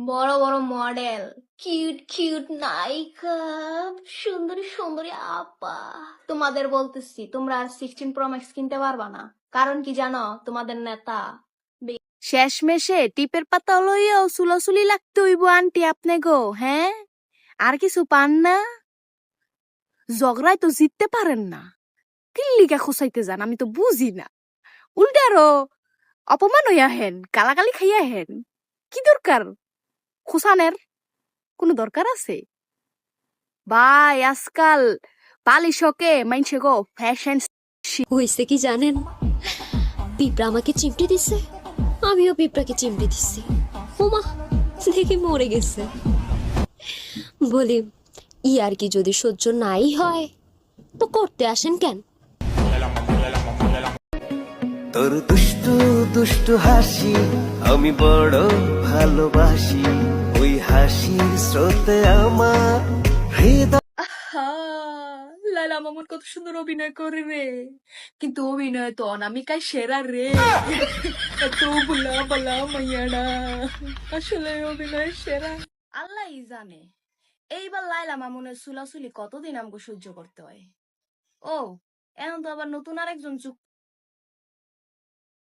বড় বড় model. Cute cute নায়িকা। সুন্দরী সুন্দরী আপা। তোমাদের বলতেছি, তোমরা আর সিক্সটিন প্রো ম্যাক্স কিনতে পারবা না। কারণ কি জানো? তোমাদের নেতা। শেষমেশে টিপের পাতা লইয়াও সুলাসুলি লাগতে হইব, আন্টি, আপনি গো হ্যাঁ? আর কিছু পান না? ঝগড়ায় তো জিততে পারেন না। কিল্লিকা খুসাইতে যান, আমি তো বুঝি না। উল্টে আরও অপমান হইয়া হেন, গালাগালি খাইয়া হেন। কি দরকার? খুসানের কোনো দরকার আছে? ভাই আজকাল পালিশকে মাইনছে গো ফ্যাশন হয়েছে কি জানেন? পিঁপড়া আমাকে চিমটি দিছে। আমিও পিঁপড়াকে চিমটি দিচ্ছি ওমা দেখি মরে গেছে। বলি ই আর কি যদি সহ্য নাই হয় তো করতে আসেন কেন? তোর দুষ্টু দুষ্টু হাসি আমি বড় ভালোবাসি। হাসির স্রোতে আমার হৃদয় লালা মামুন কত সুন্দর অভিনয় করে রে কিন্তু অভিনয় তো অনামিকায় সেরা রে। এত মাইয়াডা আসলে অভিনয় সেরা। আল্লাহই জানে, এইবার লাইলা মামুনের সুলাসুলি কতদিন আমাকে সহ্য করতে হয়। ও, এখন তো আবার নতুন আরেকজন যুক্ত